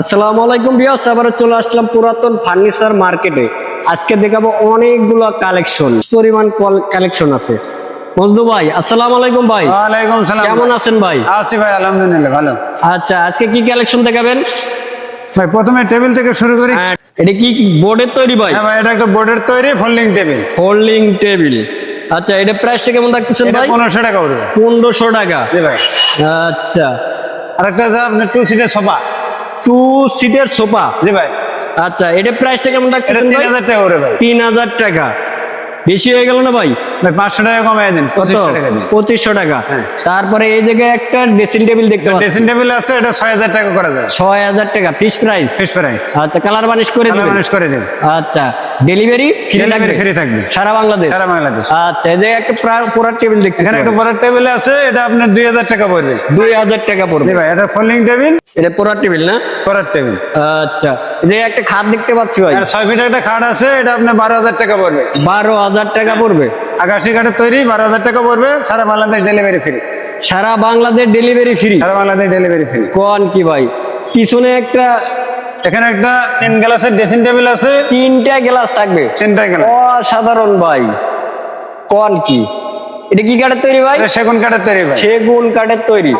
আসসালামু আলাইকুম বিয়াস আবার চলে আসলাম পুরাতন ফার্নিচার মার্কেটে। আজকে দেখাবো অনেকগুলো কালেকশন পরিমাণ কালেকশন আছে। মজদু ভাই আসসালামু আলাইকুম ভাই। ওয়ালাইকুম সালাম কেমন আছেন ভাই? আছি ভাই আলহামদুলিল্লাহ ভালো। আচ্ছা আজকে কি কালেকশন দেখাবেন? ভাই প্রথমে টেবিল থেকে শুরু করি। হ্যাঁ, এটা কি বোর্ডের তৈরি ভাই? হ্যাঁ ভাই এটা একটা বোর্ডের তৈরি ফোল্ডিং টেবিল ফোল্ডিং টেবিল আচ্ছা এটা প্রাইসটা কেমন রাখতেছেন ভাই? পনেরোশো টাকা পনেরোশো টাকা। জি ভাই। আচ্ছা। আর একটা আছে আপনার টু সিটের সোফা টু সিটের সোফা জি ভাই। আচ্ছা এটা প্রাইসটা কেমন থাকছে তিন হাজার টাকা করে ভাই। তিন হাজার টাকা। বেশি হয়ে গেল না ভাই? পাঁচশো টাকা কমাই দিন পঁচিশশো টাকা হ্যাঁ। তারপরে এই জায়গায় একটা ড্রেসিং টেবিল দেখতে পাচ্ছি। ড্রেসিং টেবিল আছে এটা ছয় হাজার টাকা করা যায়। ছয় হাজার টাকা ফিস প্রাইস ফিস প্রাইস আচ্ছা কালার বানিশ করে তাহলে বানিশ করে দিন আচ্ছা ডেলিভারি ফ্রি থাকবে? থাকবে। সারা বাংলাদেশ? সারা বাংলাদেশ। আচ্ছা এই যে একটা পুরার টেবিল দেখতে এখানে একটা বড় টেবিল আছে এটা আপনার দুই হাজার টাকা পড়বে। দুই হাজার টাকা পড়বে। ভাই এটা ফোল্ডিং টেবিল এটা পুরার টেবিল না? পরের টেবিল আচ্ছা এই যে একটা খাট দেখতে পাচ্ছি ভাই। আর ছয় ফিট একটা খাট আছে এটা আপনার বারো হাজার টাকা পড়বে। বারো হাজার টাকা পড়বে। আকাশি কাঠের তৈরি বারো হাজার টাকা পড়বে সারা বাংলাদেশ ডেলিভারি ফ্রি সারা বাংলাদেশ ডেলিভারি ফ্রি সারা বাংলাদেশ ডেলিভারি ফ্রি কোন কি ভাই? পিছনে একটা এখানে একটা তিন গ্লাসের ড্রেসিং টেবিল আছে। তিনটা গ্লাস থাকবে। তিনটা গ্লাস। অসাধারণ ভাই। কোন কি? এটা কি কাঠের তৈরি ভাই? সেগুন কাঠের তৈরি ভাই। সেগুন কাঠের তৈরি।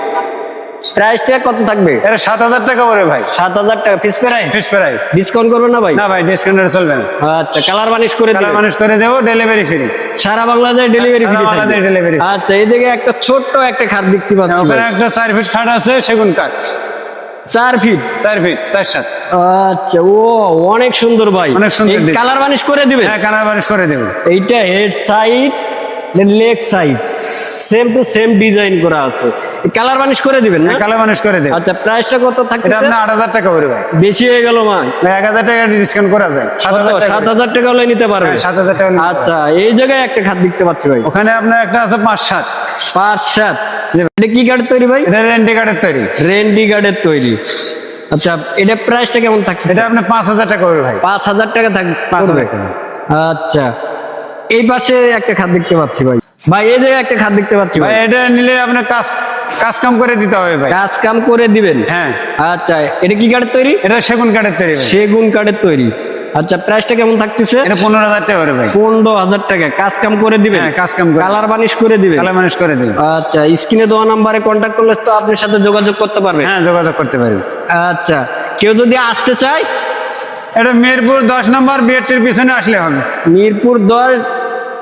প্রাইসটা কত থাকবে? এটা সাত হাজার টাকা পড়বে ভাই। সাত হাজার টাকা। Fix price fix price discount করবে না ভাই? না ভাই ডিসকাউন্ট চলবে না। আচ্ছা কালার বানিশ করে দিবেন। মানুষ করে দেবো ডেলিভারি ফ্রি সারা Bangladesh delivery free Bangladesh free। আচ্ছা এদিকে একটা ছোট্ট একটা খাট দেখতে পাচ্ছি ওখানে একটা চার ফিট খাট আছে সেগুন কাঠ। চার ফিট চার ফিট চার সাত। আচ্ছা ও অনেক সুন্দর ভাই। অনেক সুন্দর কালার বানিশ করে দিবে হ্যাঁ কালার বানিশ করে দেবো। এইটা head side leg side same to same design করা আছে। কালার বানিশ করে দিবেন না? কালার মানুষ করে দেবো। আচ্ছা প্রাইসটা কত থাকবে এটা আপনার আট হাজার টাকা পড়বে ভাই। বেশি হয়ে গেল মা। ভাই, এক হাজার টাকা ডিসকাউন্ট করা যায়। সাত হাজার টাকা সাত হাজার টাকা হলে নিতে পারবে। হ্যাঁ, সাত হাজার টাকা আচ্ছা এই জায়গায় একটা খাট দেখতে পাচ্ছি ভাই। ওখানে আপনার একটা আছে পাঁচ সাত। পাঁচ সাত। এটা কি কাঠের তৈরি ভাই? এটা রেন্টি কাঠের তৈরি। রেন্ডি কাঠের তৈরি। আচ্ছা এটা প্রাইসটা কেমন থাকবে এটা আপনার পাঁচ হাজার টাকা পড়বে ভাই। পাঁচ হাজার টাকা থাকবে। আচ্ছা এই পাশে একটা খাট দেখতে পাচ্ছি ভাই। ভাই এই জায়গায় একটা খাট দেখতে পাচ্ছি ভাই এটা নিলে আপনার কাজ কাজ কাম করে দিতে হবে ভাই। কাজ কাম করে দিবেন? হ্যাঁ। আচ্ছা এটা কি কাঠের তৈরি? এটা সেগুন কাঠের তৈরি সেগুন কাঠের তৈরি। আচ্ছা প্রাইসটা কেমন থাকতেছে? এটা পনেরো হাজার টাকা পড়বে ভাই। পনেরো হাজার টাকা। কাজ কাম করে দিবেন? হ্যাঁ কাজ কাম করে। কালার বানিশ করে দিবেন? কালো মানুষ করে দেবে আচ্ছা স্ক্রিনে দেওয়া নাম্বারে কন্ট্যাক্ট করলে তো আপনার সাথে যোগাযোগ করতে পারবে। হ্যাঁ যোগাযোগ করতে পারবে। আচ্ছা কেউ যদি আসতে চায়? এটা মিরপুর দশ নম্বর বিএটির পিছনে আসলে হবে। মিরপুর দশ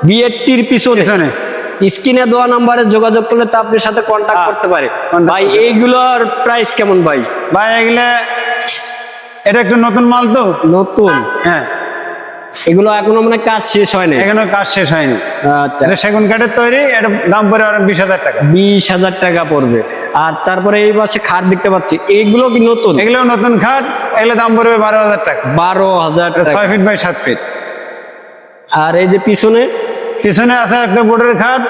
বিএটির পিছনে। স্ক্রিনে দেওয়া নাম্বারে যোগাযোগ করলে তো আপনার সাথে কন্ট্যাক্ট করতে পারে। ভাই এইগুলোর প্রাইস কেমন ভাই? ভাই এগুলা এটা একটু নতুন মাল তো? নতুন? হ্যাঁ। এগুলো এখনও মানে কাজ শেষ হয়নি? এখনও কাজ শেষ হয়নি। আচ্ছা। এটা সেগুন কাঠের তৈরি এটা দাম পড়ে আর বিশ হাজার টাকা। বিশ হাজার টাকা পড়বে। আর তারপরে এই পাশে খাট দেখতে পাচ্ছি। এইগুলো কি নতুন? এগুলো নতুন খাট এগুলো দাম পড়বে বারো হাজার টাকা। বারো হাজার ছয় ফিট বাই সাত ফিট আর এই যে পিছনে পিছনে আছে একটা বোর্ডের খাট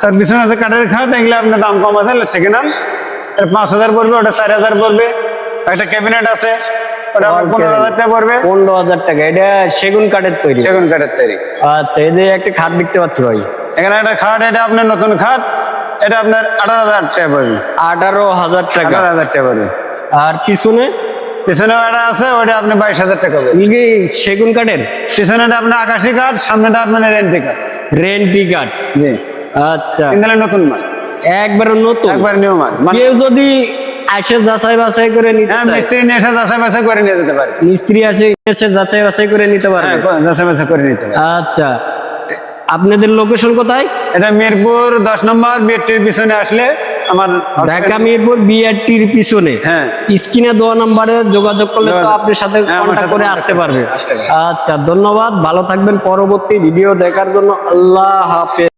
তার পিছনে আছে কাঠের খাট এগুলো আপনার দাম কম আছে সেকেন্ড হ্যান্ড এটা পাঁচ হাজার পড়বে ওটা চার হাজার পড়বে। একটা ক্যাবিনেট আছে ওটা আমার পনেরো হাজার টাকা পড়বে। পনেরো হাজার টাকা এটা সেগুন কাঠের তৈরি। সেগুন কাঠের তৈরি। আচ্ছা এই যে একটা খাট দেখতে পাচ্ছি ভাই। এখানে একটা খাট এটা আপনার নতুন খাট এটা আপনার আঠারো হাজার টাকা পড়বে। আঠারো হাজার টাকা। আঠারো হাজার টাকা পড়বে। আর পিছনে? আছে ওটা আপনি বাইশ হাজার টাকা সেগুন কাঠের? পিছনেটা আপনার আকাশি কাঠ সামনেটা আপনার রেন্টি কাঠ। রেন্টি কাঠ? জি। আচ্ছা। নতুন মাল। একবারে নতুন? একবার নিউ মাল। মানে কেউ যদি আসে যাচাই বাছাই করে নিতে হ্যাঁ মিস্ত্রি নিয়ে এসে যাচাই বাছাই করে নিয়ে যেতে পারে। মিস্ত্রি আসে এসে যাচাই বাছাই করে নিতে পারবে? হ্যাঁ যাচাই বাছাই করে নিতে পারে আচ্ছা। আপনাদের লোকেশন কোথায়? এটা মিরপুর দশ নম্বর বিএটির পিছনে আসলে আমার ঢাকা মিরপুর বিআরটির পিছনে। হ্যাঁ। স্ক্রিনে দেওয়া নাম্বারে যোগাযোগ করলে তো আপনার সাথে কন্ট্যাক্ট করে আসতে পারবে। আচ্ছা ধন্যবাদ। ভালো থাকবেন। পরবর্তী ভিডিও দেখার জন্য আল্লাহ হাফেজ।